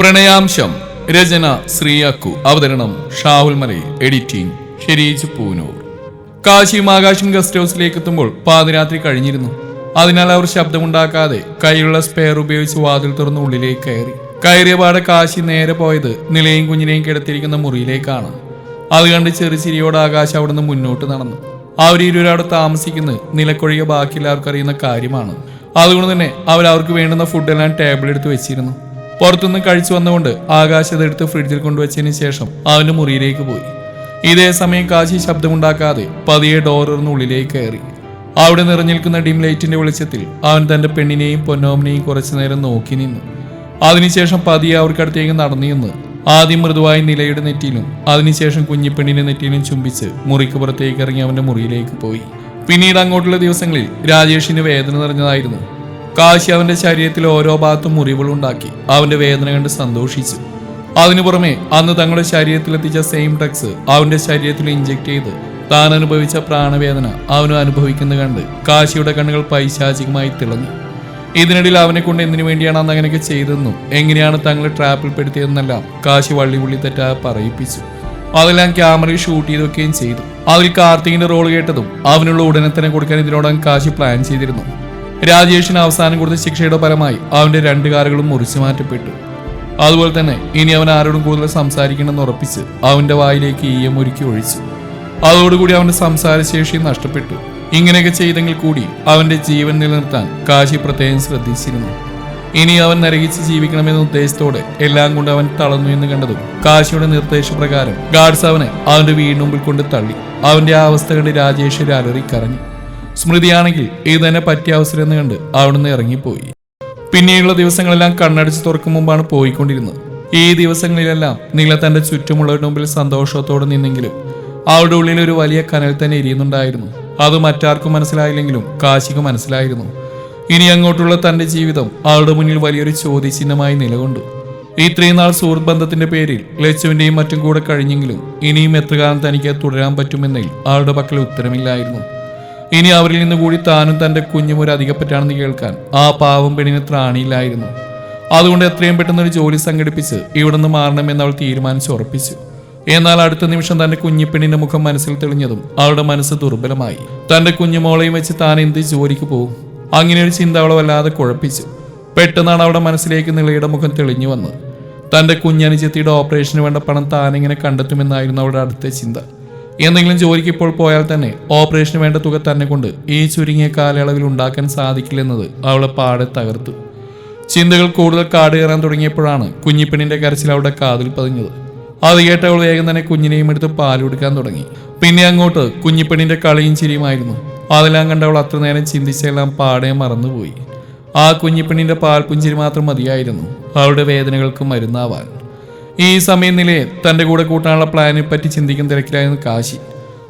പ്രണയാംശം. രചന ശ്രീയാക്കു. അവതരണം ഷാഹുൽ മലയിൽ. എഡിറ്റിംഗ് ഷെരീജ് പൂനൂർ. കാശിയും ആകാശും ഗസ്റ്റ് ഹൗസിലേക്ക് എത്തുമ്പോൾ പാതിരാത്രി കഴിഞ്ഞിരുന്നു. അതിനാൽ അവർ ശബ്ദമുണ്ടാക്കാതെ കയ്യിലുള്ള സ്പെയർ ഉപയോഗിച്ച് വാതിൽ തുറന്ന് ഉള്ളിലേക്ക് കയറി. കയറിയ പാടെ കാശി നേരെ പോയത് നിലയും കുഞ്ഞിനെയും കിടത്തിയിരിക്കുന്ന മുറിയിലേക്കാണ്. അത് കണ്ട് ചെറുചിരിയോട് ആകാശം അവിടുന്ന് മുന്നോട്ട് നടന്നു. അവർ ഇരുവരവിടെ താമസിക്കുന്നത് നിലക്കൊഴികെ ബാക്കി അറിയുന്ന കാര്യമാണ്. അതുകൊണ്ട് തന്നെ അവർ അവർക്ക് വേണ്ടുന്ന ഫുഡെല്ലാം ടേബിളെടുത്ത് വെച്ചിരുന്നു. പുറത്തുനിന്ന് കഴിച്ചു വന്നുകൊണ്ട് ആകാശ് അതെടുത്ത് ഫ്രിഡ്ജിൽ കൊണ്ടുവച്ചതിന് ശേഷം അവന്റെ മുറിയിലേക്ക് പോയി. ഇതേ സമയം കാശി ശബ്ദമുണ്ടാക്കാതെ പതിയെ ഡോറിന്ന് ഉള്ളിലേക്ക് കയറി. അവിടെ നിറഞ്ഞിരിക്കുന്ന ഡിം ലൈറ്റിന്റെ വെളിച്ചത്തിൽ അവൻ തന്റെ പെണ്ണിനെയും പൊന്നോമനെയും കുറച്ചു നേരം നോക്കി നിന്നു. അതിനുശേഷം പതിയെ അവർക്കടുത്തേക്ക് നടന്നു നിന്ന് ആദ്യം മൃദുവായി നിലയുടെ നെറ്റിയിലും അതിനുശേഷം കുഞ്ഞിപ്പെണ്ണിന്റെ നെറ്റിയിലും ചുംബിച്ച് മുറിക്ക് പുറത്തേക്ക് ഇറങ്ങി അവന്റെ മുറിയിലേക്ക് പോയി. പിന്നീട് അങ്ങോട്ടുള്ള ദിവസങ്ങളിൽ രാജേഷിന് വേദന നിറഞ്ഞതായിരുന്നു. കാശി അവന്റെ ശരീരത്തിൽ ഓരോ ഭാഗത്തും മുറിവുകളുണ്ടാക്കി അവന്റെ വേദന കണ്ട് സന്തോഷിച്ചു. അതിനു പുറമെ അന്ന് തങ്ങളുടെ ശരീരത്തിലെത്തിച്ച സെയിം ഡ്രഗ്സ് അവന്റെ ശരീരത്തിൽ ഇഞ്ചെക്ട് ചെയ്ത് താൻ അനുഭവിച്ച പ്രാണവേദന അവനും അനുഭവിക്കുന്നത് കണ്ട് കാശിയുടെ കണ്ണുകൾ പൈശാചികമായി തിളങ്ങി. ഇതിനിടയിൽ അവനെ കൊണ്ട് എന്തിനു വേണ്ടിയാണ് അന്ന് അങ്ങനെയൊക്കെ ചെയ്തതെന്നും എങ്ങനെയാണ് തങ്ങളെ ട്രാപ്പിൽ പെടുത്തിയതെന്നെല്ലാം കാശി വള്ളി പുള്ളി തെറ്റാതെ പറയിപ്പിച്ചു. അതെല്ലാം ക്യാമറയിൽ ഷൂട്ട് ചെയ്ത് വെക്കുകയും ചെയ്തു. അതിൽ കാർത്തികിന്റെ റോൾ കേട്ടതും അവനുള്ള ഉടനെ തന്നെ കൊടുക്കാൻ ഇതിനോടകം കാശി പ്ലാൻ ചെയ്തിരുന്നു. രാജേഷിന് അവസാനം കൊടുത്ത ശിക്ഷയുടെ ഫലമായി അവന്റെ രണ്ട് കാറുകളും മുറിച്ചു മാറ്റപ്പെട്ടു. അതുപോലെ തന്നെ ഇനി അവൻ ആരോടും കൂടുതൽ സംസാരിക്കണമെന്ന് ഉറപ്പിച്ച് അവന്റെ വായിലേക്ക് ഈയം ഒരുക്കി ഒഴിച്ചു. അതോടുകൂടി അവന്റെ സംസാരശേഷി നഷ്ടപ്പെട്ടു. ഇങ്ങനെയൊക്കെ ചെയ്തെങ്കിൽ കൂടി അവന്റെ ജീവൻ നിലനിർത്താൻ കാശി പ്രത്യേകം ശ്രദ്ധിച്ചിരുന്നു. ഇനി അവൻ നരകിച്ച് ജീവിക്കണമെന്ന ഉദ്ദേശത്തോടെ എല്ലാം കൊണ്ട് അവൻ തളർന്നു എന്ന് കണ്ടതും കാശിയുടെ നിർദ്ദേശപ്രകാരം ഗാഡ്സ് അവനെ അവന്റെ വീടിനുമ്പിൽ കൊണ്ട് തള്ളി. അവന്റെ ആ അവസ്ഥ കണ്ട് രാജേഷ് അലറി കരഞ്ഞു. സ്മൃതിയാണെങ്കിൽ ഇത് തന്നെ പറ്റിയ അവസരം എന്ന് കണ്ട് അവിടുന്ന് ഇറങ്ങിപ്പോയി. പിന്നീടുള്ള ദിവസങ്ങളെല്ലാം കണ്ണടച്ച് തുറക്കും മുമ്പാണ് പോയിക്കൊണ്ടിരുന്നത്. ഈ ദിവസങ്ങളിലെല്ലാം നീല തന്റെ ചുറ്റുമുള്ളവരുടെ മുമ്പിൽ സന്തോഷത്തോടെ നിന്നെങ്കിലും അവരുടെ ഉള്ളിൽ ഒരു വലിയ കനൽ തന്നെ എരിയുന്നുണ്ടായിരുന്നു. അത് മറ്റാർക്കും മനസ്സിലായില്ലെങ്കിലും കാശിക്ക് മനസ്സിലായിരുന്നു. ഇനി അങ്ങോട്ടുള്ള തന്റെ ജീവിതം അവളുടെ മുന്നിൽ വലിയൊരു ചോദ്യചിഹ്നമായി നിലകൊണ്ടു. ഇത്രയും നാൾ സുഹൃത്ത് ബന്ധത്തിന്റെ പേരിൽ ലച്ചുവിന്റെയും മറ്റും കൂടെ കഴിഞ്ഞെങ്കിലും ഇനിയും എത്ര കാലം തനിക്ക് തുടരാൻ പറ്റുമെന്നതിൽ അവളുടെ പക്കൽ ഉത്തരമില്ലായിരുന്നു. ഇനി അവരിൽ നിന്ന് കൂടി താനും തന്റെ കുഞ്ഞും ഒരു അധികപ്പറ്റാണെന്ന് കേൾക്കാൻ ആ പാവം പെണ്ണിന് ത്രാണിയില്ലായിരുന്നു അതുകൊണ്ട് എത്രയും പെട്ടെന്ന് ഒരു ജോലി സംഘടിപ്പിച്ച് ഇവിടുന്ന് മാറണമെന്ന് അവൾ തീരുമാനിച്ച് ഉറപ്പിച്ചു. എന്നാൽ അടുത്ത നിമിഷം തന്റെ കുഞ്ഞിപ്പെണ്ണിന്റെ മുഖം മനസ്സിൽ തെളിഞ്ഞതും അവളുടെ മനസ്സ് ദുർബലമായി. തന്റെ കുഞ്ഞുമോളെയും വെച്ച് താൻ എന്ത് ജോലിക്ക് പോകും? അങ്ങനെ ഒരു ചിന്ത അവളെ വല്ലാതെ കുഴപ്പിച്ചു. പെട്ടെന്നാണ് അവളുടെ മനസ്സിലേക്ക് നിളയുടെ മുഖം തെളിഞ്ഞു വന്നത്. തന്റെ കുഞ്ഞനുജത്തിയുടെ ഓപ്പറേഷന് വേണ്ട പണം താനെങ്ങനെ കണ്ടെത്തുമെന്നായിരുന്നു അവളുടെ അടുത്ത ചിന്ത. എന്തെങ്കിലും ജോലിക്ക് ഇപ്പോൾ പോയാൽ തന്നെ ഓപ്പറേഷന് വേണ്ട തുക തന്നെ കൊണ്ട് ഈ ചുരുങ്ങിയ കാലയളവിൽ ഉണ്ടാക്കാൻ സാധിക്കില്ലെന്നത് അവളെ പാടെ തകർത്തു. ചിന്തകൾ കൂടുതൽ കാട് കയറാൻ തുടങ്ങിയപ്പോഴാണ് കുഞ്ഞിപ്പെണ്ണിന്റെ കരച്ചിൽ അവളുടെ കാതിൽ പതിഞ്ഞത്. അത് കേട്ട് അവൾ വേഗം തന്നെ കുഞ്ഞിനെയും എടുത്ത് പാൽ കൊടുക്കാൻ തുടങ്ങി. പിന്നെ അങ്ങോട്ട് കുഞ്ഞിപ്പെണ്ണിന്റെ കളിയും ചിരിയുമായിരുന്നു. അതെല്ലാം കണ്ട് അവൾ അത്ര നേരം ചിന്തിച്ചെല്ലാം പാടെ മറന്നുപോയി. ആ കുഞ്ഞിപ്പെണ്ണിന്റെ പാൽ പുഞ്ചിരി മാത്രം മതിയായിരുന്നു. അവളുടെ വേദനകൾക്ക് മരുന്നാവാൻ. ഈ സമയം നിലയെ തന്റെ കൂടെ കൂട്ടാനുള്ള പ്ലാനെ പറ്റി ചിന്തിക്കുന്ന തിരക്കിലായിരുന്നു കാശി.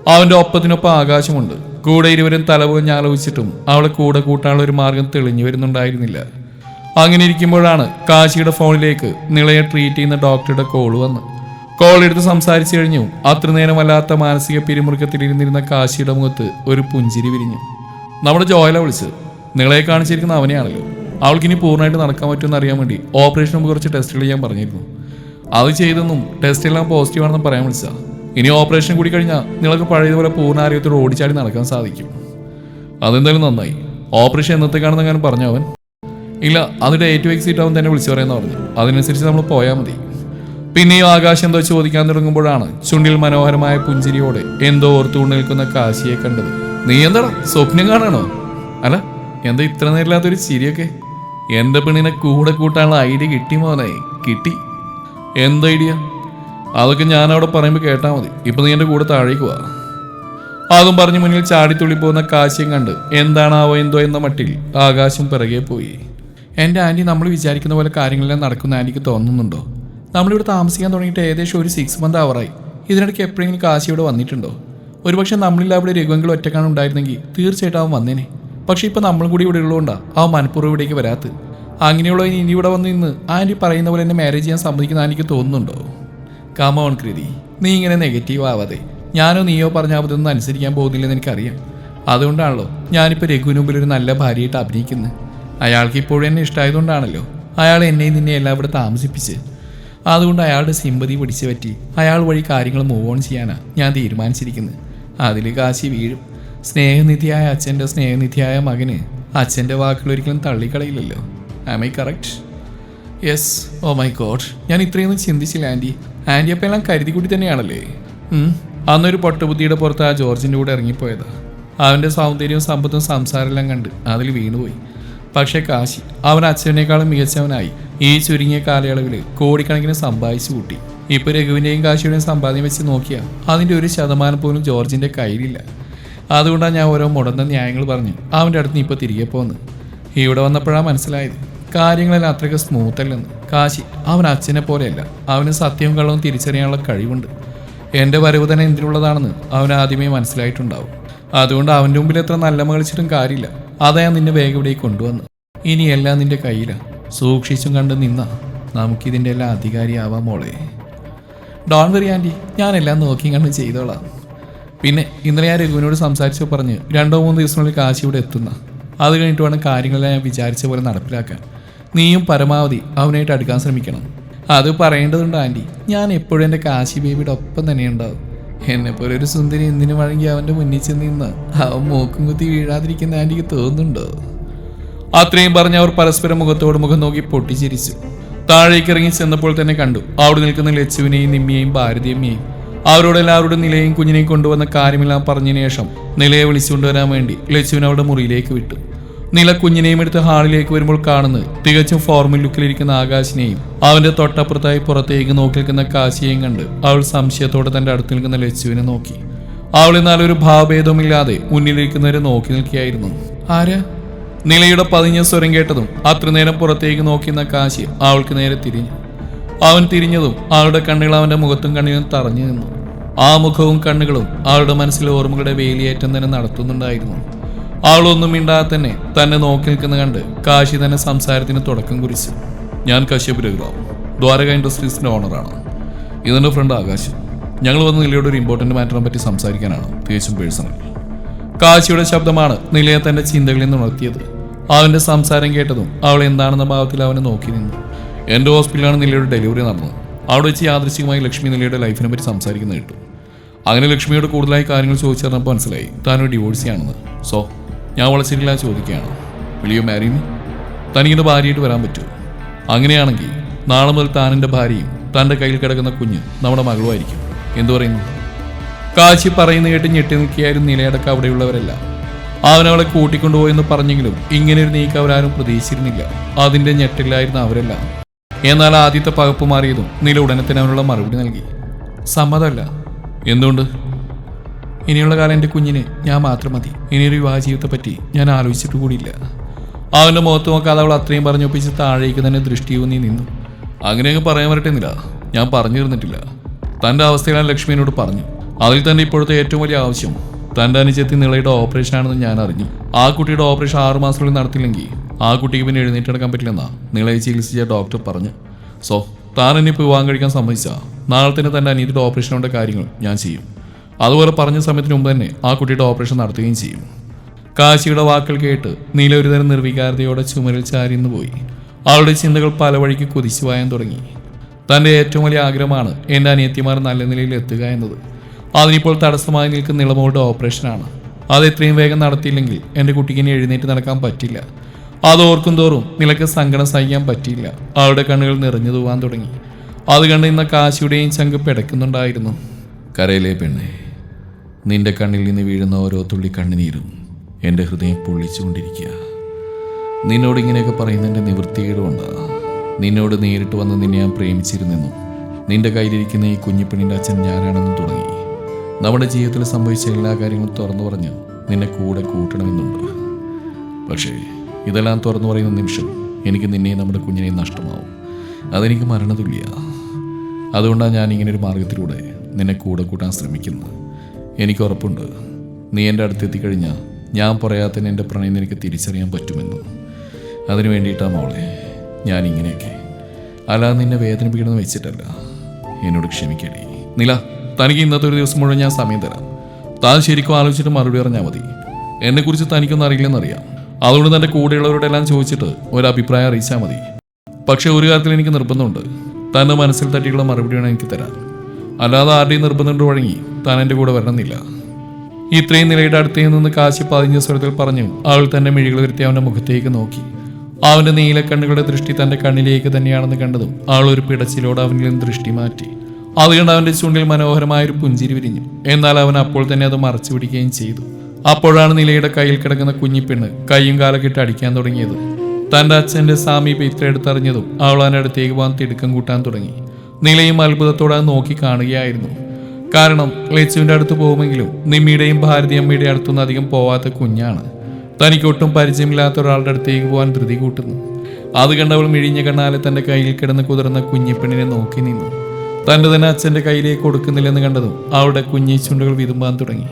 അവന്റെ ഒപ്പത്തിനൊപ്പം ആകാശമുണ്ട്. കൂടെ ഇരുവരും തലപോഞ്ഞ് ആലോചിച്ചിട്ടും അവളെ കൂടെ കൂട്ടാനുള്ള ഒരു മാർഗം തെളിഞ്ഞു വരുന്നുണ്ടായിരുന്നില്ല. അങ്ങനെ ഇരിക്കുമ്പോഴാണ് കാശിയുടെ ഫോണിലേക്ക് നിളയെ ട്രീറ്റ് ചെയ്യുന്ന ഡോക്ടറുടെ കോൾ വന്ന്. കോൾ എടുത്ത് സംസാരിച്ചു കഴിഞ്ഞു. അത്ര നേരം വല്ലാത്ത മാനസിക പിരിമുറുക്കത്തിലിരുന്നിരുന്ന കാശിയുടെ മുഖത്ത് ഒരു പുഞ്ചിരി വിരിഞ്ഞു. നമ്മുടെ ജോയല വിളിച്ച് നിളയെ കാണിച്ചിരിക്കുന്ന അവനെയാണല്ലോ. അവൾക്കിനി പൂർണമായിട്ട് നടക്കാൻ പറ്റുമെന്ന് അറിയാൻ വേണ്ടി ഓപ്പറേഷൻ കുറച്ച് ടെസ്റ്റുകൾ ചെയ്യാൻ പറഞ്ഞിരുന്നു. അത് ചെയ്തെന്നും ടെസ്റ്റ് എല്ലാം പോസിറ്റീവ് ആണെന്ന് പറയാൻ വിളിച്ചാ ഇനി ഓപ്പറേഷൻ കൂടി കഴിഞ്ഞാൽ നിങ്ങൾക്ക് പഴയതുപോലെ പൂർണ ആരോഗ്യത്തോട് ഓടിച്ചാടി നടക്കാൻ സാധിക്കും. അതെന്തായാലും നന്നായി. ഓപ്പറേഷൻ എന്നത്തേക്കാണെന്ന് ഞാൻ പറഞ്ഞു അവൻ? ഇല്ല അത് ഡേറ്റ് എക്സിറ്റ് ആവും തന്നെ വിളിച്ചു പറയാന്ന് പറഞ്ഞു. അതിനനുസരിച്ച് നമ്മൾ പോയാൽ മതി. പിന്നെയും ആകാശം എന്തോ ചോദിക്കാൻ തുടങ്ങുമ്പോഴാണ് ചുണ്ടിൽ മനോഹരമായ പുഞ്ചിരിയോടെ എന്തോ ഓർത്തുകൊണ്ട് നിൽക്കുന്ന കാശിയെ കണ്ടത്. നീ എന്താടാ സ്വപ്നം കാണാണോ? അല്ല എന്താ ഇത്ര നേരില്ലാത്തൊരു ചിരിയൊക്കെ? എന്റെ പെണ്ണിനെ കൂടെ കൂട്ടാനുള്ള ഐഡിയ കിട്ടി മോനെ. കിട്ടി. എന്ത് ഐഡിയ? അതൊക്കെ ഞാൻ അവിടെ പറയുമ്പോൾ കേട്ടാൽ മതി. ഇപ്പം നീ എന്റെ കൂടെ താഴേക്ക് വാ. അതും പറഞ്ഞ് മുന്നിൽ ചാടിത്തുള്ളി പോകുന്ന കാശിയും കണ്ട് എന്താണാവോ എന്തോ എന്ന മട്ടിൽ ആകാശം പിറകെ പോയി. എന്റെ ആന്റി നമ്മൾ വിചാരിക്കുന്ന പോലെ കാര്യങ്ങളെല്ലാം നടക്കുന്ന ആന്റിക്ക് തോന്നുന്നുണ്ടോ? നമ്മളിവിടെ താമസിക്കാൻ തുടങ്ങിയിട്ട് ഏകദേശം ഒരു സിക്സ് മന്ത് അവറായി ഇതിനിടയ്ക്ക് എപ്പോഴെങ്കിലും കാശി ഇവിടെ വന്നിട്ടുണ്ടോ? ഒരുപക്ഷെ നമ്മളില്ല അവിടെ രഘുവെങ്കിലും ഒറ്റക്കാണ് ഉണ്ടായിരുന്നെങ്കിൽ തീർച്ചയായിട്ടും അവൻ വന്നേനെ. പക്ഷേ ഇപ്പം നമ്മളും കൂടി ഇവിടെ ഉള്ളതുകൊണ്ടാണ് അവൻ മനഃപൂർവം ഇവിടേക്ക് വരാത്തത്. അങ്ങനെയുള്ള ഇനി ഇവിടെ വന്ന് നിന്ന് ആന്റി പറയുന്ന പോലെ എന്നെ മാരേജ് ചെയ്യാൻ സമ്മതിക്കുന്ന എനിക്ക് തോന്നുന്നുണ്ടോ? കമോൺ കൃതി. നീ ഇങ്ങനെ നെഗറ്റീവ് ആവാതെ. ഞാനോ നീയോ പറഞ്ഞ അതൊന്നും അനുസരിക്കാൻ പോകുന്നില്ലെന്ന് എനിക്കറിയാം. അതുകൊണ്ടാണല്ലോ ഞാനിപ്പോൾ രഘുവിന് മുമ്പിൽ ഒരു നല്ല ഭാര്യയായിട്ട് അഭിനയിക്കുന്നത് അയാൾക്ക് ഇപ്പോഴും എന്നെ ഇഷ്ടമായതുകൊണ്ടാണല്ലോ അയാൾ എന്നെയും നിന്നെ എല്ലാം ഇവിടെ താമസിപ്പിച്ച്. അതുകൊണ്ട് അയാളുടെ സിമ്പതി പിടിച്ചു പറ്റി അയാൾ വഴി കാര്യങ്ങൾ മൂവ് ഓൺ ചെയ്യാനാണ് ഞാൻ തീരുമാനിച്ചിരിക്കുന്നത് അതിൽ കാശി വീഴും. സ്നേഹനിധിയായ അച്ഛന്റെ സ്നേഹനിധിയായ മകന് അച്ഛന്റെ വാക്കുകൾ ഒരിക്കലും തള്ളിക്കളയില്ലല്ലോ. Am I correct yes oh my god ഞാൻ ഇത്രയൊന്നും ചിന്തിച്ചില്ല ആന്റി. ആന്റി അപ്പം എല്ലാം കരുതി കൂടി തന്നെയാണല്ലേ. അന്നൊരു പൊട്ടബുദ്ധിയുടെ പുറത്ത് ആ ജോർജിന്റെ കൂടെ ഇറങ്ങിപ്പോയതാ. അവന്റെ സൗന്ദര്യവും സമ്പത്തും സംസാരമെല്ലാം കണ്ട് അതിൽ വീണുപോയി. പക്ഷേ കാശി അവൻ അച്ഛനേക്കാളും മികച്ചവനായി. ഈ ചുരുങ്ങിയ കാലയളവിൽ കോടിക്കണക്കിന് സമ്പാദിച്ചു കൂട്ടി. ഇപ്പോൾ രഘുവിന്റെയും കാശിയുടെയും സമ്പാദ്യം വെച്ച് നോക്കിയാൽ അതിന്റെ ഒരു ശതമാനം പോലും ജോർജിന്റെ കയ്യിലില്ല. അതുകൊണ്ടാണ് ഞാൻ ഓരോ മുടന്ന ന്യായങ്ങൾ പറഞ്ഞ് അവന്റെ അടുത്ത് ഇപ്പോൾ തിരികെ പോകുന്നത് ഇവിടെ വന്നപ്പോഴാണ് മനസ്സിലായത്. കാര്യങ്ങളെല്ലാം അത്രയ്ക്ക് സ്മൂത്ത് അല്ലെന്ന്. കാശി അവൻ അച്ഛനെ പോലെയല്ല. അവന് സത്യവും കള്ളവും തിരിച്ചറിയാനുള്ള കഴിവുണ്ട്. എന്റെ വരവ് തന്നെ എന്തിനുള്ളതാണെന്ന് അവൻ ആദ്യമേ മനസ്സിലായിട്ടുണ്ടാവും. അതുകൊണ്ട് അവന്റെ മുമ്പിൽ എത്ര നല്ല മകളിച്ചിട്ടും കാര്യമില്ല. അതാ നിന്നെ വേഗം ഇവിടേക്ക് കൊണ്ടുവന്നു. ഇനി എല്ലാം നിന്റെ കയ്യിലാണ് സൂക്ഷിച്ചും കണ്ട് നിന്ന നമുക്കിതിന്റെ എല്ലാം അധികാരിയാവാം മോളെ. ഡോൺ വെറി ആന്റി ഞാനെല്ലാം നോക്കി കണ്ട് ചെയ്തോളാം. പിന്നെ ഇന്നലെ ഞാൻ രഘുവിനോട് സംസാരിച്ചു പറഞ്ഞ് രണ്ടോ മൂന്ന് ദിവസത്തിനുള്ളിൽ കാശി ഇവിടെ എത്തുന്ന. അത് കഴിഞ്ഞിട്ട് വേണം കാര്യങ്ങളെല്ലാം ഞാൻ വിചാരിച്ച പോലെ നടപ്പിലാക്കാൻ. നീയും പരമാവധി അവനായിട്ട് അടുക്കാൻ ശ്രമിക്കണം. അത് പറയേണ്ടതുണ്ട് ആന്റി ഞാൻ എപ്പോഴും എന്റെ കാശി ബേബിയുടെ ഒപ്പം തന്നെ ഉണ്ടാവും. എന്നെ പോലെ ഒരു സുന്ദരി എന്തിനു വഴങ്ങി അവന്റെ മുന്നിൽ ചെന്ന് നിന്ന് അവൻ മൂക്കും കുത്തി വീഴാതിരിക്കുന്ന ആന്റിക്ക് തോന്നുന്നുണ്ടോ? അത്രയും പറഞ്ഞ് അവർ പരസ്പരം മുഖത്തോട് മുഖം നോക്കി പൊട്ടിച്ചിരിച്ചു. താഴേക്ക് ഇറങ്ങി ചെന്നപ്പോൾ തന്നെ കണ്ടു. അവിടെ നിൽക്കുന്ന ലച്ചുവിനെയും നിമ്മിയെയും ഭാരതിയമ്മയെയും അവരോട് എല്ലാവരുടെ നിലയും കുഞ്ഞിനെയും കൊണ്ടുവന്ന കാര്യമെല്ലാം പറഞ്ഞതിന് ശേഷം നിലയെ വിളിച്ചുകൊണ്ടുവരാൻ വേണ്ടി ലച്ചുവിനെ അവളുടെ മുറിയിലേക്ക് വിട്ടു. നില കുഞ്ഞിനെയും എടുത്ത് ഹാളിലേക്ക് വരുമ്പോൾ കാണുന്നത് തികച്ചും ഫോർമൽ ലുക്കിലിരിക്കുന്ന ആകാശിനെയും അവന്റെ തൊട്ടപ്പുറത്തായി പുറത്തേക്ക് നോക്കി നിൽക്കുന്ന കാശിയെയും കണ്ട് അവൾ സംശയത്തോടെ തന്റെ അടുത്ത് നിൽക്കുന്ന ലച്ചുവിനെ നോക്കി. അവൾ എന്നാൽ ഒരു ഭാവഭേദവുമില്ലാതെ മുന്നിലിരിക്കുന്നവരെ നോക്കി നിൽക്കുകയായിരുന്നു. ആരാ? നിലയുടെ പതിഞ്ഞ സ്വരം കേട്ടതും അത്രനേരം പുറത്തേക്ക് നോക്കിയിരുന്ന കാശി അവൾക്ക് നേരെ തിരിഞ്ഞു. അവൻ തിരിഞ്ഞതും അവളുടെ കണ്ണുകൾ അവന്റെ മുഖത്തും കണ്ണിലും തറഞ്ഞു നിന്നു. ആ മുഖവും കണ്ണുകളും അവളുടെ മനസ്സിലെ ഓർമ്മകളുടെ വേലിയേറ്റം തന്നെ നടത്തുന്നുണ്ടായിരുന്നു. അവളൊന്നും മിണ്ടാതെ തന്നെ തന്നെ നോക്കി നിൽക്കുന്ന കണ്ട് കാശി തന്നെ സംസാരത്തിന് തുടക്കം കുറിച്ചു. ഞാൻ കശ്യപ് രഘുറാവ് ദ്വാരക ഇൻഡസ്ട്രീസിന്റെ ഓണറാണ് ഇതെന്റെ ഫ്രണ്ട് ആകാശ്. ഞങ്ങൾ വന്ന് നിലയുടെ ഒരു ഇമ്പോർട്ടന്റ് മാറ്ററിനെ പറ്റി സംസാരിക്കാനാണ് തികച്ചും പേഴ്സണൽ കാശിയുടെ ശബ്ദമാണ് നിലയെ തന്റെ ചിന്തകളിൽ നിന്ന് ഉണർത്തിയത്. അവന്റെ സംസാരം കേട്ടതും അവൾ എന്താണെന്ന ഭാവത്തിൽ അവനെ നോക്കി നിന്നു. എന്റെ ഹോസ്പിറ്റലാണ് നിലയുടെ ഡെലിവറി നടന്നത്. അവിടെ വെച്ച് യാദൃശികമായി ലക്ഷ്മി നിലയുടെ ലൈഫിനെ പറ്റി സംസാരിക്കുന്നത് കേട്ടു. അങ്ങനെ ലക്ഷ്മിയോട് കൂടുതലായി കാര്യങ്ങൾ ചോദിച്ചറിഞ്ഞപ്പോൾ മനസ്സിലായി താനൊരു ഡിവോഴ്സിയാണെന്ന് സോ ഞാൻ വളച്ചിട്ടില്ല ചോദിക്കുകയാണ്. വിളിയോ മാരി മീ ഭാര്യയായിട്ട് വരാൻ പറ്റുമോ? അങ്ങനെയാണെങ്കിൽ നാളെ മുതൽ താനെന്റെ ഭാര്യയും തന്റെ കയ്യിൽ കിടക്കുന്ന കുഞ്ഞ് നമ്മുടെ മകളുമായിരിക്കും. എന്തു പറയുന്നു? കാശി പറയുന്ന കേട്ട് ഞെട്ടി നിൽക്കിയായിരുന്നു നിലയടക്കം അവിടെയുള്ളവരെല്ലാം. അവനവളെ കൂട്ടിക്കൊണ്ടുപോയെന്ന് പറഞ്ഞെങ്കിലും ഇങ്ങനെ ഒരു നീക്കം അവരാരും പ്രതീക്ഷിച്ചിരുന്നില്ല. അതിന്റെ ഞെട്ടിലായിരുന്നു അവരല്ല. എന്നാൽ ആദ്യത്തെ പകപ്പ് മാറിയതും നില ഉടനെ തന്നെ അവനുള്ള മറുപടി നൽകി. സമ്മതമല്ല. എന്തുകൊണ്ട്? ഇനിയുള്ള കാലം എന്റെ കുഞ്ഞിന് ഞാൻ മാത്രം മതി. ഇനിയൊരു വിവാഹ ജീവിതത്തെ പറ്റി ഞാൻ ആലോചിച്ചിട്ട് കൂടിയില്ല. അവന്റെ മുഖത്ത് നോക്കാതെ അവൾ അത്രയും പറഞ്ഞൊപ്പിച്ച് താഴേക്ക് തന്നെ ദൃഷ്ടി ഊന്നി നിന്നു. അങ്ങനെയൊക്കെ പറയാൻ പറ്റുന്നില്ല ഞാൻ പറഞ്ഞു തീർന്നിട്ടില്ല തന്റെ അവസ്ഥയിലാണ് ലക്ഷ്മിയോട് പറഞ്ഞു. അതിൽ തന്നെ ഇപ്പോഴത്തെ ഏറ്റവും വലിയ ആവശ്യം തന്റെ അനുജത്തി നിളയുടെ ഓപ്പറേഷൻ ആണെന്ന് ഞാൻ അറിഞ്ഞു. ആ കുട്ടിയുടെ ഓപ്പറേഷൻ ആറ് മാസത്തിനുള്ളിൽ നടത്തില്ലെങ്കിൽ ആ കുട്ടിക്ക് പിന്നെ എഴുന്നേറ്റെടുക്കാൻ പറ്റില്ലെന്നാ നിളയെ ചികിത്സിച്ച ഡോക്ടർ പറഞ്ഞു. സോ താൻ എന്നെ ഇപ്പോൾ വിവാഹം കഴിക്കാൻ സമ്മതിച്ചാ നാളെ തന്നെ തന്റെ ഓപ്പറേഷൻ ഓപ്പറേഷനുടെ കാര്യങ്ങൾ ഞാൻ ചെയ്യും. അതുപോലെ പറഞ്ഞ സമയത്തിന് മുമ്പ് തന്നെ ആ കുട്ടിയുടെ ഓപ്പറേഷൻ നടത്തുകയും ചെയ്യും. കാശിയുടെ വാക്കുകൾ കേട്ട് നീല ഒരുതരം നിർവികാരതയോടെ ചുമരിൽ ചാരിന്ന് പോയി. അവളുടെ ചിന്തകൾ പല വഴിക്ക് കുതിച്ചു വായാൻ തുടങ്ങി. തന്റെ ഏറ്റവും വലിയ ആഗ്രഹമാണ് എന്റെ അനിയത്തിമാർ നല്ല നിലയിൽ എത്തുക എന്നത്. അതിനിപ്പോൾ തടസ്സമായി നിൽക്കുന്ന നിളമോളുടെ ഓപ്പറേഷനാണ്. അത് എത്രയും വേഗം നടത്തിയില്ലെങ്കിൽ എന്റെ കുട്ടിക്ക് ഇനി എഴുന്നേറ്റ് നടക്കാൻ പറ്റില്ല. അത് ഓർക്കും തോറും നിലയ്ക്ക് സങ്കടം സഹിക്കാൻ പറ്റിയില്ല. അവളുടെ കണ്ണുകൾ നിറഞ്ഞു തൂവാൻ തുടങ്ങി. അത് കണ്ട് ഇന്ന കാശിയുടെയും ചങ്ക് പിടയ്ക്കുന്നുണ്ടായിരുന്നു. കരയിലെ പെണ്ണെ. നിന്റെ കണ്ണിൽ നിന്ന് വീഴുന്ന ഓരോ തുള്ളി കണ്ണുനീരും എന്റെ ഹൃദയം പൊള്ളിച്ചുകൊണ്ടിരിക്കുക. നിന്നോട് ഇങ്ങനെയൊക്കെ പറയുന്നതിന്റെ നിവൃത്തികേടുമുണ്ട് നിന്നോട് നേരിട്ട് വന്ന് നിന്നെ ഞാൻ പ്രേമിച്ചിരുന്നെന്നും നിന്റെ കയ്യിലിരിക്കുന്ന ഈ കുഞ്ഞിപ്പെണ്ണിന്റെ അച്ഛൻ ഞാനാണെന്നും തുടങ്ങി. നമ്മുടെ ജീവിതത്തിൽ സംഭവിച്ച എല്ലാ കാര്യങ്ങളും തുറന്നു പറഞ്ഞ് നിന്നെ കൂടെ കൂട്ടണമെന്നുണ്ട്. പക്ഷേ ഇതെല്ലാം തുറന്നു പറയുന്ന നിമിഷം എനിക്ക് നിന്നെയും നമ്മുടെ കുഞ്ഞിനെയും നഷ്ടമാവും. അതെനിക്ക് മരണതുല്യ. അതുകൊണ്ടാണ് ഞാൻ ഇങ്ങനെ ഒരു മാർഗത്തിലൂടെ നിന്നെ കൂടെ കൂട്ടാൻ ശ്രമിക്കുന്നത്. എനിക്ക് ഉറപ്പുണ്ട്. നീ എന്റെ അടുത്ത് എത്തിക്കഴിഞ്ഞാൽ ഞാൻ പറയാത്തതിന് എന്റെ പ്രണയം നിനക്ക് തിരിച്ചറിയാൻ പറ്റുമെന്ന്. അതിനു വേണ്ടിയിട്ടാണ് മോളെ ഞാൻ ഇങ്ങനെയൊക്കെ. അല്ലാതെ നിന്നെ വേദനിപ്പിക്കണമെന്ന് വെച്ചിട്ടല്ല. എന്നോട് ക്ഷമിക്കടി. നില തനിക്ക് ഇന്നത്തെ ഒരു ദിവസം മുഴുവൻ ഞാൻ സമയം തരാം. താൻ ശരിക്കും ആലോചിച്ചിട്ട് മറുപടി പറഞ്ഞാൽ മതി. എന്നെക്കുറിച്ച് തനിക്കൊന്നും അറിയില്ലെന്നറിയാം. അതുകൊണ്ട് തന്റെ കൂടെയുള്ളവരോടെല്ലാം ചോദിച്ചിട്ട് ഒരു അറിയിച്ചാൽ മതി. പക്ഷേ ഒരു കാര്യത്തിൽ എനിക്ക് നിർബന്ധമുണ്ട്. തന്റെ മനസ്സിൽ തട്ടിയുള്ള വേണം എനിക്ക് തരാൻ. അല്ലാതെ ആരുടെയും നിർബന്ധം വഴങ്ങി താൻ എന്റെ കൂടെ വരണമെന്നില്ല. ഇത്രയും നിലയുടെ അടുത്തേ നിന്ന് കാശി പതിഞ്ഞ സ്വരത്തിൽ പറഞ്ഞു അവൾ തന്റെ മിഴികൾ വരുത്തി അവന്റെ മുഖത്തേക്ക് നോക്കി. അവന്റെ നീലക്കണ്ണുകളുടെ ദൃഷ്ടി തന്റെ കണ്ണിലേക്ക് തന്നെയാണെന്ന് കണ്ടതും അവൾ ഒരു പിടച്ചിലോട് അവനിൽ നിന്ന് ദൃഷ്ടി മാറ്റി. അതുകൊണ്ട് അവന്റെ ചുണ്ടിൽ മനോഹരമായ ഒരു പുഞ്ചിരി വിരിഞ്ഞു. എന്നാൽ അവൻ അപ്പോൾ തന്നെ അത് മറച്ചു പിടിക്കുകയും ചെയ്തു. അപ്പോഴാണ് നിലയുടെ കയ്യിൽ കിടക്കുന്ന കുഞ്ഞിപ്പെണ്ണ് കൈയും കാലക്കിട്ട് അടിക്കാൻ തുടങ്ങിയത്. തന്റെ അച്ഛന്റെ സാമീപ്യം ഇത്ര എടുത്തറിഞ്ഞതും അവൾ അവന്റെ അടുത്തേക്ക് പോകാൻ തിടുക്കം കൂട്ടാൻ തുടങ്ങി. നിലയും അത്ഭുതത്തോടെ അത് നോക്കി കാണുകയായിരുന്നു. കാരണം ലച്ചുവിന്റെ അടുത്ത് പോകുമെങ്കിലും നിമ്മിയുടെയും ഭാരതിയമ്മയുടെ അടുത്തൊന്നും അധികം പോവാത്ത കുഞ്ഞാണ്. തനിക്കൊട്ടും പരിചയമില്ലാത്ത ഒരാളുടെ അടുത്തേക്ക് പോകാൻ ധൃതി കൂട്ടുന്നു. അത് കണ്ടവൾ മിഴിഞ്ഞ കണ്ണാലെ തന്റെ കയ്യിൽ കിടന്ന് കുതിർന്ന കുഞ്ഞിപ്പെണ്ണിനെ നോക്കി നിന്നു. തന്റെ തന്നെ അച്ഛന്റെ കയ്യിലേക്ക് കൊടുക്കുന്നില്ലെന്ന് കണ്ടതും അവളുടെ കുഞ്ഞി ചുണ്ടുകൾ വിതുമ്പാൻ തുടങ്ങി.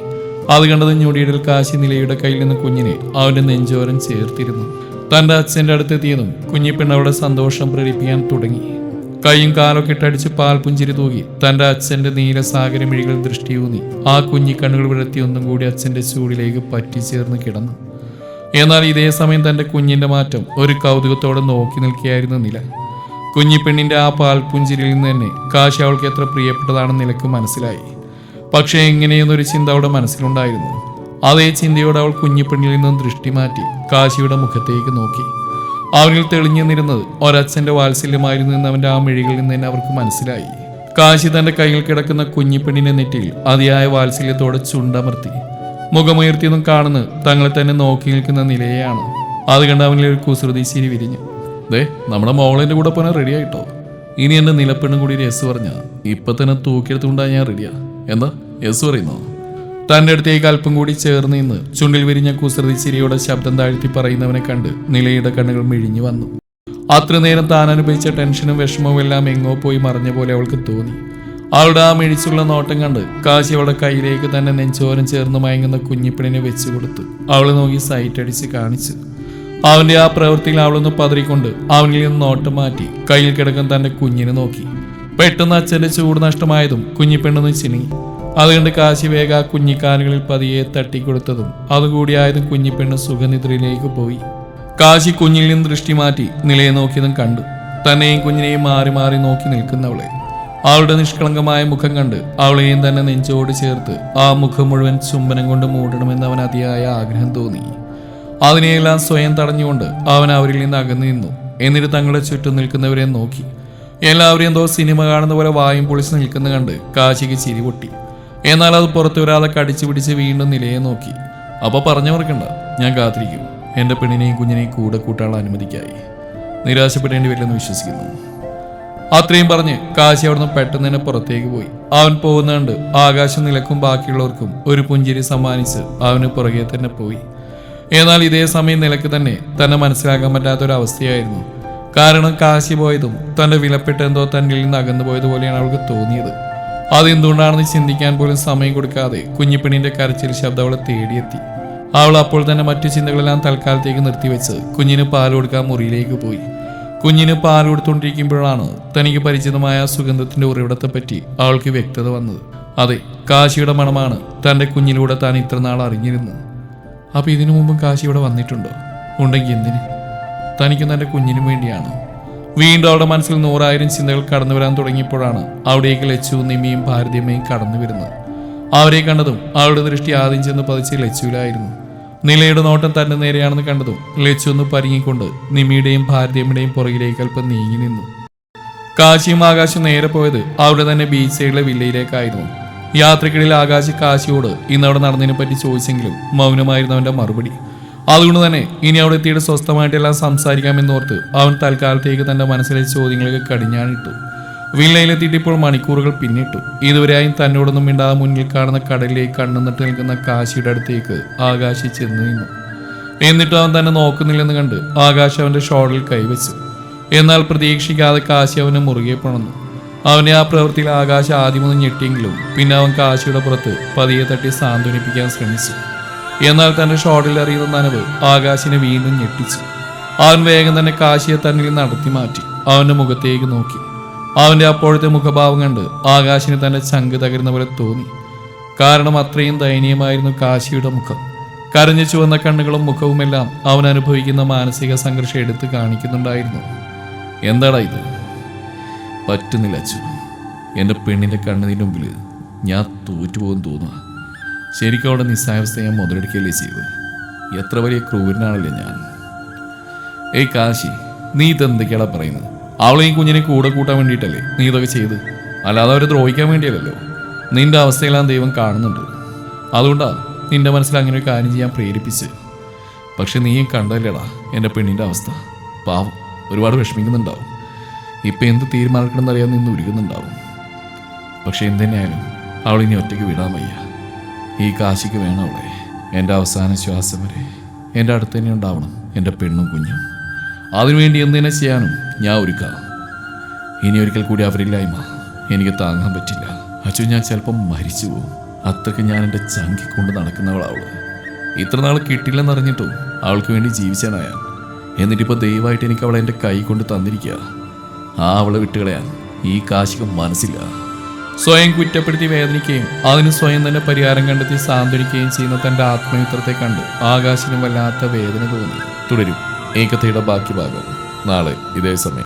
അത് കണ്ടതും ഞൊടിയിടൽ കാശി നിലയുടെ കയ്യിൽ നിന്ന് കുഞ്ഞിനെ അവന്റെ നെഞ്ചോരം ചേർത്തിരുന്നു. തന്റെ അച്ഛന്റെ അടുത്തെത്തിയതും കുഞ്ഞിപ്പെണ്ണ് അവളുടെ സന്തോഷം പ്രകടിപ്പിക്കാൻ തുടങ്ങി. കൈയും കാലൊക്കെ ഇട്ടടിച്ച് പാൽപുഞ്ചിരി തൂകി തന്റെ അച്ഛന്റെ നീലസാഗര മിഴികൾ ദൃഷ്ടിയൂന്നി ആ കുഞ്ഞിക്കണ്ണുകൾ വിടർത്തി ഒന്നും കൂടി അച്ഛന്റെ ചൂടിലേക്ക് പറ്റിച്ചേർന്ന് കിടന്നു. എന്നാൽ ഇതേ സമയം തന്റെ കുഞ്ഞിന്റെ മാറ്റം ഒരു കൗതുകത്തോടെ നോക്കി നിൽക്കുകയായിരുന്നു നില. കുഞ്ഞിപ്പെണ്ണിന്റെ ആ പാൽപുഞ്ചിരിയിൽ നിന്ന് തന്നെ കാശി അവൾക്ക് എത്ര പ്രിയപ്പെട്ടതാണെന്ന് നിലയ്ക്ക് മനസ്സിലായി. പക്ഷേ എങ്ങനെയെന്നൊരു ചിന്ത അവളുടെ മനസ്സിലുണ്ടായിരുന്നു. അതേ ചിന്തയോടെ അവൾ കുഞ്ഞിപ്പെണ്ണിൽ നിന്നും ദൃഷ്ടി മാറ്റി കാശിയുടെ മുഖത്തേക്ക് നോക്കി. അവനിൽ തെളിഞ്ഞു നിന്നിരുന്നത് ഒരച്ഛന്റെ വാത്സല്യമായിരുന്നു എന്ന് അവന്റെ ആ മിഴികളിൽ നിന്ന് തന്നെ അവർക്ക് മനസ്സിലായി. കാശി തന്റെ കയ്യിൽ കിടക്കുന്ന കുഞ്ഞിപ്പെണ്ണിനെ നെറ്റിയിൽ അതിയായ വാത്സല്യത്തോടെ ചുണ്ടമർത്തി. മുഖമുയർത്തിയൊന്നും കാണുന്നു തങ്ങളെ തന്നെ നോക്കി നിൽക്കുന്ന നിലയാണ് അത് കണ്ട് അവനിൽ ഒരു കുസൃതി ചിരി വിരിഞ്ഞു. ദേ നമ്മുടെ മോളിന്റെ കൂടെ പോകാൻ റെഡി ആയിട്ടോ? ഇനി എന്റെ നിലപ്പെണ്ണും കൂടി ഒരു എസ് പറഞ്ഞ ഇപ്പൊ തന്നെ തൂക്കിയെടുത്തുകൊണ്ടാ ഞാൻ റെഡിയാ എന്താ എസ് പറയുന്നോ? തന്റെ അടുത്തേക്ക് അല്പം കൂടി ചേർന്ന് നിന്ന് ചുണ്ടിൽ വിരിഞ്ഞ കുസൃതി ചിരിയോടെ ശബ്ദം താഴ്ത്തി പറയുന്നവനെ കണ്ട് നിലയുടെ കണ്ണുകൾ മിഴിഞ്ഞു വന്നു. അത്ര നേരം താൻ അനുഭവിച്ച ടെൻഷനും വിഷമവും എല്ലാം എങ്ങോ പോയി മറഞ്ഞ പോലെ അവൾക്ക് തോന്നി. അവളുടെ ആ മിഴിച്ചുള്ള നോട്ടം കണ്ട് കാശി അവളുടെ കയ്യിലേക്ക് തന്നെ നെഞ്ചോരം ചേർന്ന് മയങ്ങുന്ന കുഞ്ഞിപ്പിണിനെ വെച്ചു കൊടുത്തു അവളെ നോക്കി സൈറ്റ് അടിച്ച് കാണിച്ചു. അവന്റെ ആ പ്രവൃത്തിയിൽ അവളൊന്ന് പതറിക്കൊണ്ട് അവനിൽ നിന്ന് നോട്ടം മാറ്റി കയ്യിൽ കിടക്കുന്ന തന്റെ കുഞ്ഞിനെ നോക്കി. പെട്ടെന്ന് അച്ഛന്റെ ചൂട് നഷ്ടമായതും കുഞ്ഞിപ്പെണ്ണൊന്ന് ചിണുങ്ങി അതുകൊണ്ട് കാശിവേഗ കുഞ്ഞിക്കാലുകളിൽ പതിയെ തട്ടിക്കൊടുത്തതും അതുകൂടിയായതും കുഞ്ഞിപ്പെണ്ണ് സുഖനിദ്രയിലേക്ക് പോയി. കാശി കുഞ്ഞിൽ നിന്ന് ദൃഷ്ടി മാറ്റി നിലയെ നോക്കിയതും കണ്ടു. തന്നെയും കുഞ്ഞിനെയും മാറി മാറി നോക്കി നിൽക്കുന്നവളെ. അവളുടെ നിഷ്കളങ്കമായ മുഖം കണ്ട് അവളെയും തന്നെ നെഞ്ചോട് ചേർത്ത് ആ മുഖം മുഴുവൻ ചുംബനം കൊണ്ട് മൂടണമെന്ന് അവൻ അതിയായ ആഗ്രഹം തോന്നി. അതിനെയെല്ലാം സ്വയം തടഞ്ഞുകൊണ്ട് അവൻ അവരിൽ നിന്ന് അകന്നു നിന്നു. എന്നിട്ട് തങ്ങളെ ചുറ്റും നിൽക്കുന്നവരെ നോക്കി. എല്ലാവരും എന്തോ സിനിമ കാണുന്ന പോലെ വായും പൊളിച്ച് നിൽക്കുന്ന കണ്ട് കാശിക്ക് ചിരി പൊട്ടി. എന്നാൽ അത് പുറത്തു വരാതെ കടിച്ചു പിടിച്ച് വീണ്ടും നിലയെ നോക്കി. അപ്പൊ പറഞ്ഞവർക്കണ്ട ഞാൻ കാത്തിരിക്കും. എന്റെ പെണ്ണിനെയും കുഞ്ഞിനെയും കൂടെ കൂട്ടാനുള്ള അനുമതിക്കായി. നിരാശപ്പെടേണ്ടി വരില്ലെന്ന് വിശ്വസിക്കുന്നു. അത്രയും പറഞ്ഞ് കാശി അവിടുന്ന് പെട്ടെന്ന് തന്നെ പുറത്തേക്ക് പോയി. അവൻ പോകുന്നുണ്ട് ആകാശം നിലക്കും ബാക്കിയുള്ളവർക്കും ഒരു പുഞ്ചിരി സമ്മാനിച്ച് അവന് പുറകെ തന്നെ പോയി. എന്നാൽ ഇതേ സമയം നിലയ്ക്ക് തന്നെ തന്നെ മനസ്സിലാക്കാൻ പറ്റാത്ത ഒരു അവസ്ഥയായിരുന്നു കാരണം കാശി പോയതും തന്റെ വിലപ്പെട്ട എന്തോ തന്നിൽ നിന്ന് അകന്നു പോയതുപോലെയാണ് അവൾക്ക് തോന്നിയത്. അതെന്തുകൊണ്ടാണെന്ന് ചിന്തിക്കാൻ പോലും സമയം കൊടുക്കാതെ കുഞ്ഞിപ്പെണ്ണിന്റെ കരച്ചിൽ ശബ്ദം അവളെ തേടിയെത്തി. അവൾ അപ്പോൾ തന്നെ മറ്റു ചിന്തകളെല്ലാം തൽക്കാലത്തേക്ക് നിർത്തിവെച്ച് കുഞ്ഞിന് പാൽ കൊടുക്കാൻ മുറിയിലേക്ക് പോയി. കുഞ്ഞിന് പാൽ കൊടുത്തുകൊണ്ടിരിക്കുമ്പോഴാണ് തനിക്ക് പരിചിതമായ സുഗന്ധത്തിന്റെ ഉറവിടത്തെപ്പറ്റി അവൾക്ക് വ്യക്തത വന്നത്. അതെ കാശിയുടെ മണമാണ് തന്റെ കുഞ്ഞിലൂടെ താൻ ഇത്ര നാൾ അറിഞ്ഞിരുന്നത്. അപ്പൊ ഇതിനു മുമ്പ് കാശി ഇവിടെ വന്നിട്ടുണ്ടോ? ഉണ്ടെങ്കിൽ എന്തിന്? തനിക്കും തന്റെ കുഞ്ഞിനും വേണ്ടിയാണ് വീണ്ടും അവളുടെ മനസ്സിൽ നൂറായിരം ചിന്തകൾ കടന്നു വരാൻ തുടങ്ങിയപ്പോഴാണ് അവിടേക്ക് ലച്ചു നിമിയും ഭാരതിയമ്മയും കടന്നു വരുന്നത്. അവരെ കണ്ടതും അവളുടെ ദൃഷ്ടി ആദ്യം ചെന്ന് പതിച്ച് ലച്ചുവിലായിരുന്നു. നിലയുടെ നോട്ടം തന്റെ നേരെയാണെന്ന് കണ്ടതും ലച്ചു ഒന്ന് പരിങ്ങിക്കൊണ്ട് നിമിയുടെയും ഭാരതിയമ്മയുടെയും പുറകിലേക്ക് അല്പം നീങ്ങി നിന്നു. കാശിയും ആകാശും നേരെ പോയത് അവിടെ തന്നെ ബീച്ച് സൈഡിലെ വില്ലയിലേക്കായിരുന്നു. യാത്രക്കിടയിൽ ആകാശ് കാശിയോട് ഇന്നവിടെ നടന്നതിനെ പറ്റി ചോദിച്ചെങ്കിലും മൗനമായിരുന്നു അവന്റെ മറുപടി. അതുകൊണ്ട് തന്നെ ഇനി അവിടെ എത്തിയിട്ട് സ്വസ്ഥമായിട്ടെല്ലാം സംസാരിക്കാമെന്നോർത്ത് അവൻ തൽക്കാലത്തേക്ക് തന്റെ മനസ്സിലെ ചോദ്യങ്ങളൊക്കെ കടിഞ്ഞാണിട്ടു വില്ലയിലെത്തിയിട്ട് ഇപ്പോൾ മണിക്കൂറുകൾ പിന്നിട്ടു ഇതുവരെയായും തന്നോടൊന്നും മിണ്ടാതെ മുന്നിൽ കാണുന്ന കടലിലേക്ക് കണ്ണുന്നിട്ട് നിൽക്കുന്ന കാശിയുടെ അടുത്തേക്ക് ആകാശി ചെന്നു നിന്നു. എന്നിട്ട് അവൻ തന്നെ നോക്കുന്നില്ലെന്ന് കണ്ട് ആകാശ് അവന്റെ ഷോളിൽ കൈവച്ചു. എന്നാൽ പ്രതീക്ഷിക്കാതെ കാശി അവനെ മുറുകെ പണന്നു. അവനെ ആ പ്രവൃത്തിയിൽ ആകാശ് ആദ്യമൊന്നും ഞെട്ടിയെങ്കിലും പിന്നെ അവൻ കാശിയുടെ പുറത്ത് പതിയെ തട്ടി സാന്ത്വനിപ്പിക്കാൻ ശ്രമിച്ചു. എന്നാൽ തന്റെ ഷോട്ടിൽ അറിയുന്ന നനവ് ആകാശിനെ വീണ്ടും ഞെട്ടിച്ചു. അവൻ വേഗം തന്നെ കാശിയെ തന്നിൽ നടത്തി മാറ്റി. അവന്റെ മുഖത്തേക്ക് നോക്കി. അവന്റെ അപ്പോഴത്തെ മുഖഭാവം കണ്ട് ആകാശിന് തന്റെ ചങ്ക് തകരുന്ന പോലെ തോന്നി. കാരണം അത്രയും ദയനീയമായിരുന്നു കാശിയുടെ മുഖം. കരഞ്ഞു ചുവന്ന കണ്ണുകളും മുഖവുമെല്ലാം അവൻ അനുഭവിക്കുന്ന മാനസിക സംഘർഷം എടുത്ത് കാണിക്കുന്നുണ്ടായിരുന്നു. എന്താടാ ഇത്? പറ്റുന്നില്ല അച്ഛൻ. എന്റെ പെണ്ണിന്റെ കണ്ണിന് മുമ്പിൽ ഞാൻ തോറ്റുപോകും തോന്നുക ശരിക്കും അവിടെ നിസ്സായവസ്ഥ ഞാൻ മുതലെടുക്കുകയല്ലേ ചെയ്തത്? എത്ര വലിയ ക്രൂരനാണല്ലേ ഞാൻ? ഏയ് കാശി നീ ഇതെന്തൊക്കെയാടാ പറയുന്നത്? അവളെയും കുഞ്ഞിനെ കൂടെ കൂട്ടാൻ വേണ്ടിയിട്ടല്ലേ നീ ഇതൊക്കെ ചെയ്ത് അല്ലാതെ അവരെ ദ്രോഹിക്കാൻ വേണ്ടിയല്ലല്ലോ. നിന്റെ അവസ്ഥയിലാണ് ദൈവം കാണുന്നുണ്ട്. അതുകൊണ്ടാ നിന്റെ മനസ്സിൽ അങ്ങനെ ഒരു കാര്യം ചെയ്യാൻ പ്രേരിപ്പിച്ച് പക്ഷെ നീയും കണ്ടല്ലേടാ എന്റെ പെണ്ണിന്റെ അവസ്ഥ? പാവം ഒരുപാട് വിഷമിക്കുന്നുണ്ടാവും. ഇപ്പം എന്ത് തീരുമാനിക്കണമെന്ന് അറിയാൻ നിന്ന് ഉരുകുന്നുണ്ടാവും. പക്ഷെ എന്തു തന്നെയായാലും അവളിനി ഒറ്റയ്ക്ക് വിടാൻ വയ്യ. ഈ കാശിക്ക് വേണം അവളെ എന്റെ അവസാന ശ്വാസം വരെ. എന്റെ അടുത്ത് തന്നെ ഉണ്ടാവണം എന്റെ പെണ്ണും കുഞ്ഞും. അതിനുവേണ്ടി എന്തിനെ ചെയ്യാനും ഞാൻ ഒരുക്കാം. ഇനി ഒരിക്കൽ കൂടി അവരില്ലായ്മ എനിക്ക് താങ്ങാൻ പറ്റില്ല. അച്ചു ഞാൻ ചിലപ്പം മരിച്ചു പോകും. അത്രയ്ക്ക് ഞാൻ എന്റെ ചങ്കി കൊണ്ട് നടക്കുന്നവളവൾ. ഇത്ര നാൾ കിട്ടില്ലെന്നറിഞ്ഞിട്ടും അവൾക്ക് വേണ്ടി ജീവിച്ചാനായ എന്നിട്ടിപ്പോൾ ദയവായിട്ട് എനിക്ക് അവളെ എന്റെ കൈ കൊണ്ട് തന്നിരിക്കുക. ആ അവളെ വിട്ടുകളയാൻ ഈ കാശിക്ക് മനസ്സില്ല. സ്വയം കുറ്റപ്പെടുത്തി വേദനിക്കുകയും അതിന് സ്വയം തന്നെ പരിഹാരം കണ്ടെത്തി സാന്ത്വനിക്കുകയും ചെയ്യുന്ന തന്റെ ആത്മമിത്രത്തെ കണ്ട് ആകാശിനും വല്ലാത്ത വേദന തോന്നി. തുടരും. ഏകതയുടെ ബാക്കി ഭാഗം. നാളെ ഇതേ സമയം.